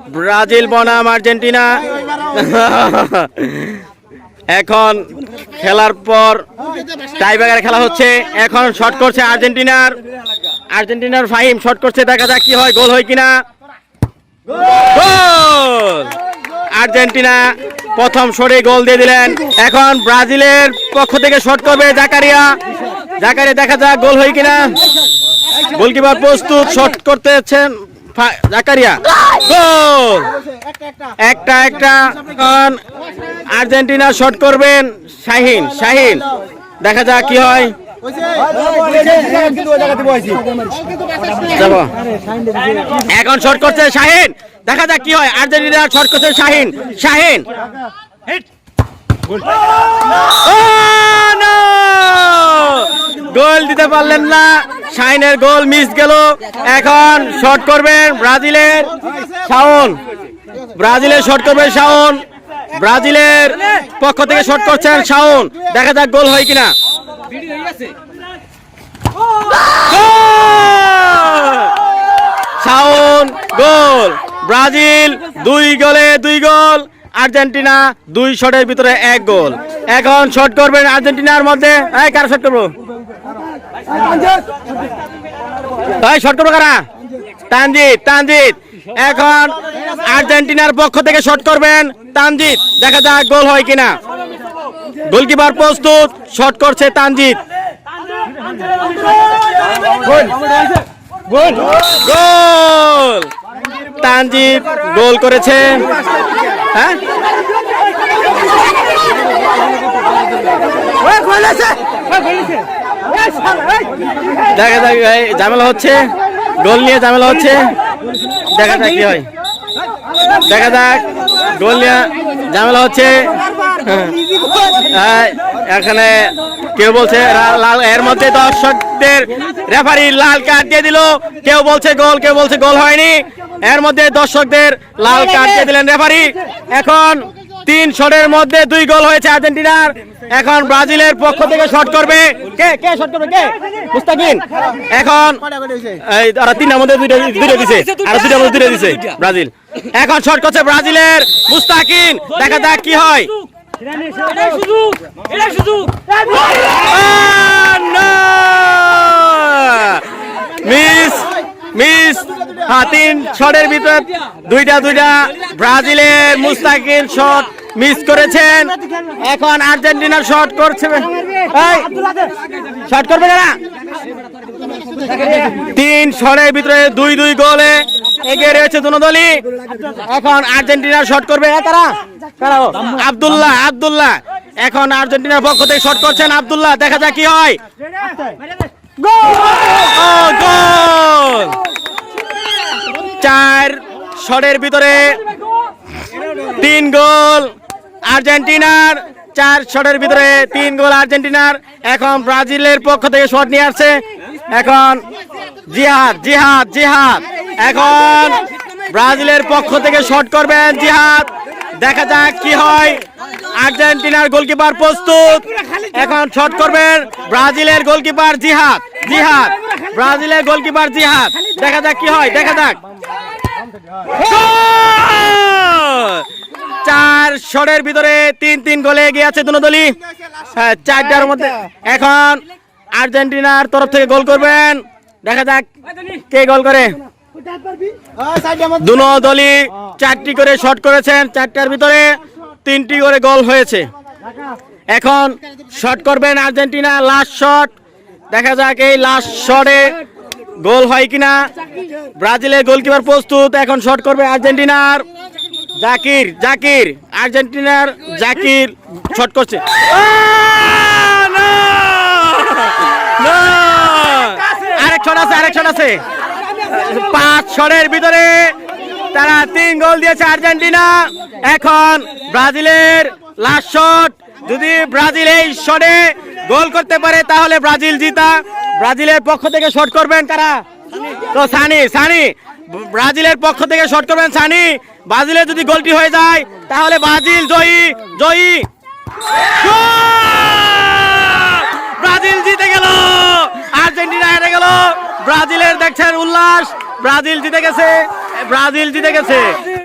Brazil বনাম Argentina. এখন খেলার পর টাইব্রেকার খেলা হচ্ছে। এখন শট করছে আর্জেন্টিনার। আর্জেন্টিনার ফাহিম শট করছে, দেখা যাক কি হয়, গোল হয় কিনা। গোল! আর্জেন্টিনা প্রথম শটে গোল দিয়ে দিলেন। এখন ব্রাজিলের পক্ষ থেকে শট করবে জাকারিয়া। জাকারিয়া দেখা যাক গোল হয় কিনা। গোলকিপার প্রস্তুত শট করতে যাচ্ছেন। ফা- জাকারিয়া। গোল! একটা একটা। এখন আর্জেন্টিনা শট করবেন শাহিন শাহিন। দেখা যাক কি হয়। এখন শট করছে শাহিন। দেখা যাক কি হয়। আর্জেন্টিনা শট করছে শাহিন শাহিন। গোল দিতে পারলেন না। শাহিনের গোল মিস গেল। এখন শট করবেন ব্রাজিলের শাওন। ব্রাজিলের শট করবে শাওন। ব্রাজিলের পক্ষ থেকে শট করছেন শাওন। দেখা যাক গোল হয় কিনা। শাওন, গোল। ব্রাজিল দুই গোলে দুই গোল। আর্জেন্টিনা দুই শটের ভিতরে এক গোল। এখন শট করবেন আর্জেন্টিনার মধ্যে। এই, কারা শট করব? এই শট করব কারা? তানজিৎ তানজিৎ এখন আর্জেন্টিনার পক্ষ থেকে শট করবেন তানজিৎ দেখা যাক গোল হয় কিনা। গোলকিপার প্রস্তুত শট করছে তানজিৎ গোল তানজিৎ গোল করেছে। হ্যাঁ? দেখা যাক এই ঝামেলা হচ্ছে। গোল নিয়ে ঝামেলা হচ্ছে। দেখা যাক কি হয়। দেখা যাক গোল নিয়ে ঝামেলা হচ্ছে। হ্যাঁ, এখানে কেউ বলছে লাল এর মধ্যে দর্শকদের রেফারি লাল কার্ড দিয়ে দিল। কেউ বলছে গোল কেউ বলছে গোল হয়নি। এর মধ্যে দর্শকদের লাল কার্ড দিয়ে দিলেন রেফারি। এখন তিন শটের মধ্যে দুই গোল হয়েছে আর্জেন্টিনার। এখন ব্রাজিলের পক্ষ থেকে শট করবে। কে কে শট করবে কে? মুস্তাকিন এখন এই তারা তিনটার মধ্যে দুইটা দুইটা দিছে। আর দুইটার মধ্যে দুইটা দিছে ব্রাজিল। এখন শট করছে ব্রাজিলের মুস্তাকিন দেখা যাক কি হয়। মিস মিস হ্যাঁ তিন শটের ভিতর দুইটা দুইটা। ব্রাজিলের মুস্তাকিন শট মিস করেছেন। এখন আর্জেন্টিনার শট করছে। শট করবে না। তিন শটের ভিতরে দুই দুই গোলে এগিয়ে রয়েছে দুনো দলই। এখন আর্জেন্টিনার শট করবে। কারা ও? আব্দুল্লাহ আব্দুল্লাহ। এখন আর্জেন্টিনার পক্ষ থেকে শট করছেন আব্দুল্লাহ। দেখা যাক কি হয়। ও, গোল! চার শটের ভিতরে তিন গোল আর্জেন্টিনার, চার শটের ভিতরে তিন গোল আর্জেন্টিনার। এখন ব্রাজিলের পক্ষ থেকে শট নিয়ে আসছে। এখন জিহাদ জিহাদ জিহাদ। এখন ব্রাজিলের পক্ষ থেকে শট করবেন জিহাদ। দেখা যাক কি হয়। আর্জেন্টিনার গোলকিপার প্রস্তুত। এখন শট করবেন ব্রাজিলের গোলকিপার জিহাদ জিহাদ। ব্রাজিলের গোলকিপার জিহাদ। দেখা যাক কি হয়, দেখা যাক! চার শটের ভিতরে তিন তিন গোলে এগিয়ে আছে দুনো দলই হ্যাঁ, চারটার মধ্যে। এখন আর্জেন্টিনার তরফ থেকে গোল করবেন। দেখা যাক কে গোল করে। দুনো দলই চারটি করে শট করেছেন। চারটার ভিতরে তিনটি করে গোল হয়েছে। এখন শট করবেন আর্জেন্টিনা লাস্ট শট। দেখা যাক এই লাস্ট শটে গোল হয় কিনা? ব্রাজিলের গোলকিপার প্রস্তুত, এখন শট করবে আর্জেন্টিনার। জাকির জাকির, আর্জেন্টিনার জাকির শট করছে! আরেক শট আছে, আরেক শট আছে। পাঁচ শটের ভিতরে তারা তিন গোল দিয়েছে আর্জেন্টিনা। এখন ব্রাজিলের লাস্ট শট যদি ব্রাজিল এই শটে গোল করতে পারে, তাহলে ব্রাজিল জিতা। ব্রাজিলের পক্ষ থেকে শট করবেন কারা তো সানি সানি, ব্রাজিলের পক্ষ থেকে শট করবেন সানি। ব্রাজিলের যদি গোলটি হয়ে যায়, তাহলে ব্রাজিল জয়ী জয়ী। ব্রাজিল জিতে গেল। আর্জেন্টিনা হেরে গেল। ব্রাজিলের দেখছেন উল্লাস। ব্রাজিল জিতে গেছে। ব্রাজিল জিতে গেছে।